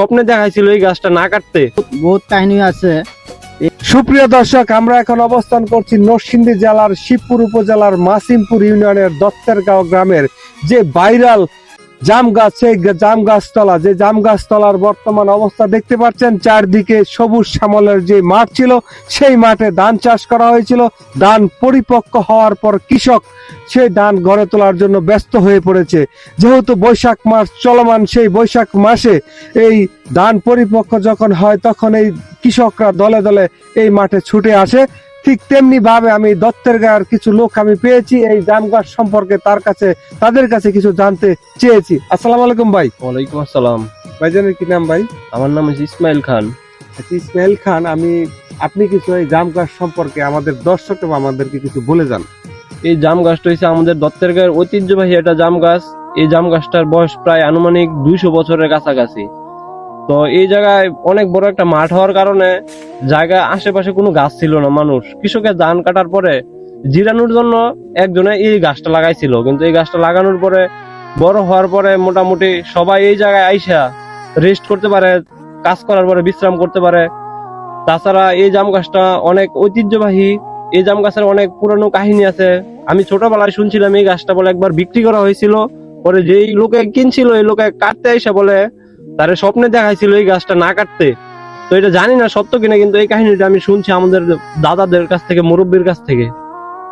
স্বপ্নে দেখাইছিল এই গাছটা না কাটতে। বহুত কাহিনী আছে। সুপ্রিয় দর্শক আমরা এখন অবস্থান করছি নরসিংদী জেলার শিবপুর উপজেলার মাসিমপুর ইউনিয়নের দত্তের গাঁও গ্রামের যে ভাইরাল জাম গাছ, সেই জাম গাছতলা, যে জাম গাছতলার বর্তমান অবস্থা দেখতে পাচ্ছেন, চারদিকে সবুজ শ্যামলের যে মাঠ ছিল, সেই মাঠে ধান চাষ করা হয়েছিল। ধান পরিপক্ক হওয়ার পর কৃষক সেই ধান গড়ে তোলার জন্য ব্যস্ত হয়ে পড়েছে। যেহেতু বৈশাখ মাস চলমান, সেই বৈশাখ মাসে এই ধান পরিপক্ক যখন হয়, তখন এই কৃষকরা দলে দলে এই মাঠে ছুটে আসে। ঠিক তেমনি ভাবে আমি দত্তের গায়ের কিছু লোক আমি পেয়েছি এই জাম গাছ সম্পর্কে তার কাছে তাদের কাছে কিছু জানতে চেয়েছি। আসসালাম আলাইকুম ভাই। ওয়ালাইকুম আসসালাম। ভাইজানের কি নাম ভাই? আমার নাম হচ্ছে ইসমাইল খান। আচ্ছা, ইসমাইল খান আমি আপনি কিছু এই জাম গাছ সম্পর্কে আমাদের দর্শক এবং আমাদেরকে কিছু বলে যান। এই জাম গাছটা হচ্ছে আমাদের দত্তের গায়ের ঐতিহ্যবাহী একটা জাম গাছ এই জাম গাছটার বয়স প্রায় আনুমানিক দুইশো বছরের কাছাকাছি। তো এই জায়গায় অনেক বড় একটা মাঠ হওয়ার কারণে জায়গায় আশেপাশে কোনো গাছ ছিল না মানুষ। কৃষকের ধান কাটার পরে জিরানোর জন্য একজনে এই গাছটা লাগাইছিল। কিন্তু এই গাছটা লাগানোর পরে বড় হওয়ার পরে মোটামুটি সবাই এই জায়গায় আইসা রেস্ট করতে পারে, কাজ করার পরে বিশ্রাম করতে পারে। তাছাড়া এই জাম গাছটা অনেক ঐতিহ্যবাহী, এই জাম গাছের অনেক পুরানো কাহিনী আছে। আমি ছোটবেলায় শুনছিলাম এই গাছটা বলে একবার বিক্রি করা হয়েছিল। পরে যেই লোকে কিনছিল, এই লোকে কাটতে এসে বলে তারে স্বপ্নে দেখাইছিল এই গাছটা না কাটতে। তো এটা জানি না সত্য কিনা, কিন্তু এই কাহিনীটা আমি শুনছি আমাদের দাদাদের কাছ থেকে, মুরব্বীর কাছ থেকে।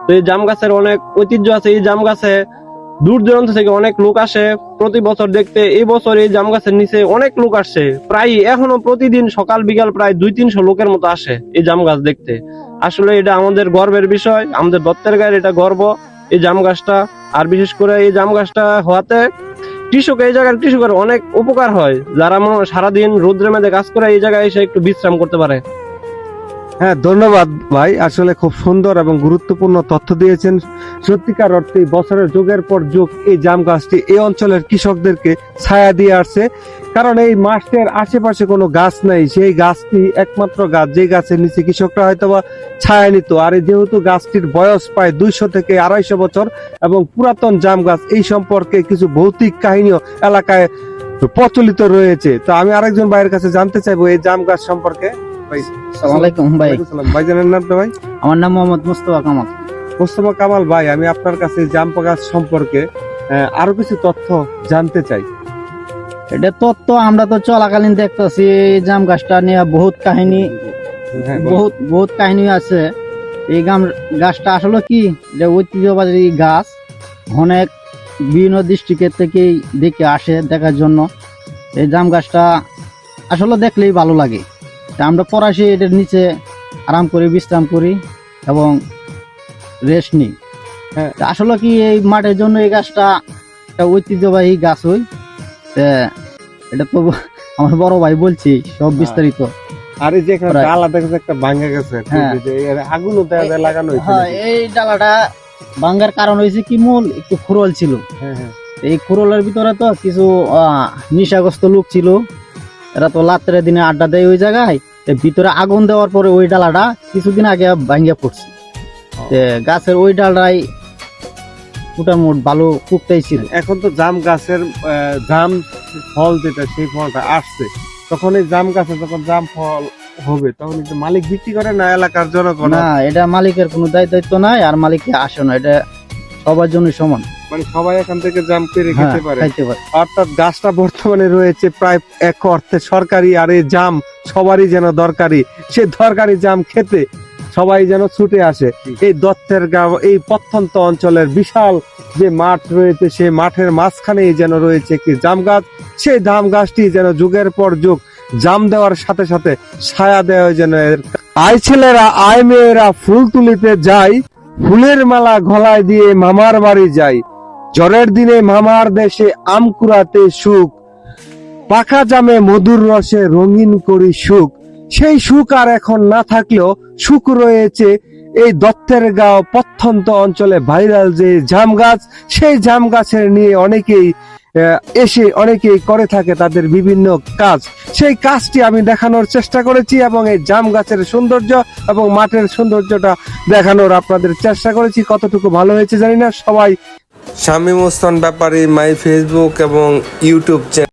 তো এই জাম গাছের অনেক ঐতিহ্য আছে। এই জাম গাছে দূর দূরান্ত থেকে অনেক লোক আসে। প্রতি বছর দেখতে এই বছর এই জাম গাছের নিচে অনেক লোক আসছে প্রায় এখনও প্রতিদিন সকাল বিকাল প্রায় দুই তিনশো লোকের মতো আসে এই জাম গাছ দেখতে। আসলে এটা আমাদের গর্বের বিষয়, আমাদের দত্তের গায়ের এটা গর্ব এই জাম গাছটা। আর বিশেষ করে এই জাম গাছটা হওয়াতে কৃষক এই জায়গার কৃষকের অনেক উপকার হয়। যারা সারাদিন রোদ্রে মেঁধে কাজ করে, এই জায়গায় এসে একটু বিশ্রাম করতে পারে। হ্যাঁ ধন্যবাদ ভাই। আসলে খুব সুন্দর এবং গুরুত্বপূর্ণ তথ্য দিয়েছেন। সত্যিকার অর্থে বছরের যুগের পর যুগ এই জাম গাছটি এই অঞ্চলের কৃষকদেরকে ছায়া দিয়ে আসছে। কারণ এই মাঠের আশেপাশে কোনো গাছ নাই। সেই গাছটি একমাত্র গাছ যে গাছের নিচে কৃষকরা হয়তো বা ছায়া নিত। আর যেহেতু গাছটির বয়স প্রায় দুইশো থেকে আড়াইশো বছর এবং পুরাতন জাম গাছ, এই সম্পর্কে কিছু ভৌতিক কাহিনীও এলাকায় প্রচলিত রয়েছে। তো আমি আরেকজন ভাইয়ের কাছে জানতে চাইব এই জাম গাছ সম্পর্কে। ভাই নামটা আমার নাম মোহাম্মদ মুস্তফা কামাল। মোস্তফা কামাল ভাই আমি আপনার কাছে জাম্পা গাছ সম্পর্কে আরও কিছু তথ্য জানতে চাই। এটা তত্ত্ব আমরা তো চলাকালীন দেখতেছি এই জাম গাছটা নিয়ে বহুত কাহিনী হ্যাঁ, বহুত বহুত কাহিনী আছে। এই গাম গাছটা আসলে কি? এটা ঐতিহ্যবাহী গাছ অনেক বিভিন্ন ডিস্ট্রিক্টের থেকেই দেখে আসে দেখার জন্য। এই জাম গাছটা আসলে দেখলেই ভালো লাগে। আমরা পড়াশি এটার নিচে আরাম করি বিশ্রাম করি এবং রেস্ট নিই। হ্যাঁ। তা আসলে কি এই মাঠের জন্য এই গাছটা একটা ঐতিহ্যবাহী গাছ হই? এটা তো আমার বড় ভাই বলছি সব বিস্তারিত। আর এই যে এখানে প্রায়- ডালা দেখা যাচ্ছে একটা গেছে হ্যাঁ। আগুনও লাগানো হ্যাঁ? এই ডালাটা ভাঙ্গার কারণ হয়েছে কি মূল একটু খুরল ছিল। হ্যাঁ হ্যাঁ। এই খুরলের ভিতরে তো কিছু আহ, নেশাগ্রস্ত লোক ছিল। এরা তো রাত্রের দিনে আড্ডা দেয় ওই জায়গায়। ভিতরে আগুন দেওয়ার পরে ওই ডালাটা কিছুদিন আগে ভাঙ্গা পড়ছে। গাছের ওই ডালটাই মোটামুট ভালো পুকতেই ছিল এখন তো জাম গাছের জাম ফল যেটা সেই ফলটা আসছে। তখন এই জাম গাছে যখন জাম ফল হবে তখন মালিক বিক্রি করে না এলাকার জনগণ? না এটা মালিকের কোনো দায় দায়িত্ব নাই আর মালিককে আসে না। এটা সবার জন্য সমান। মানে সবাই এখান থেকে জাম পেরে হ্যাঁ খেতে পারে। খাইতে পারে। অর্থাৎ গাছটা বর্তমানে রয়েছে প্রায় এক অর্থে সরকারি আর এই জাম সবারই যেন দরকারি। সে দরকারি জাম খেতে সবাই যেন ছুটে আসে। এই দত্তের গাঁও এই প্রত্যন্ত অঞ্চলের বিশাল যে মাঠ রয়েছে সেই মাঠের মাঝখানেই যেন রয়েছে একটি জাম গাছ। সেই জাম গাছটি যেন যুগের পর যুগ জাম দেওয়ার সাথে সাথে ছায়া দেওয়া যেন আয় ছেলেরা আয় মেয়েরা ফুল তুলিতে যায়। ফুলের মালা গলায় দিয়ে মামার বাড়ি যায় জ্বরের দিনে মামার দেশে আম কুড়াতে সুখ। পাকা জামে মধুর রসে রঙিন করি সুখ। সেই সুখ আর এখন না থাকলেও সুখ রয়েছে। এই দত্তের গাঁও প্রত্যন্ত অঞ্চলে ভাইরাল যে জাম গাছ, সেই জাম গাছের নিয়ে অনেকেই এসে অনেকেই করে থাকে তাদের বিভিন্ন কাজ। সেই কাজটি আমি দেখানোর চেষ্টা করেছি এবং এই জাম গাছের সৌন্দর্য এবং মাঠের সৌন্দর্যটা দেখানোর আপনাদের চেষ্টা করেছি। কতটুকু ভালো হয়েছে জানি না, সবাই শামীম ওসমান ব্যাপারে, মাই ফেসবুক এবং ইউটিউব চ্যানেল।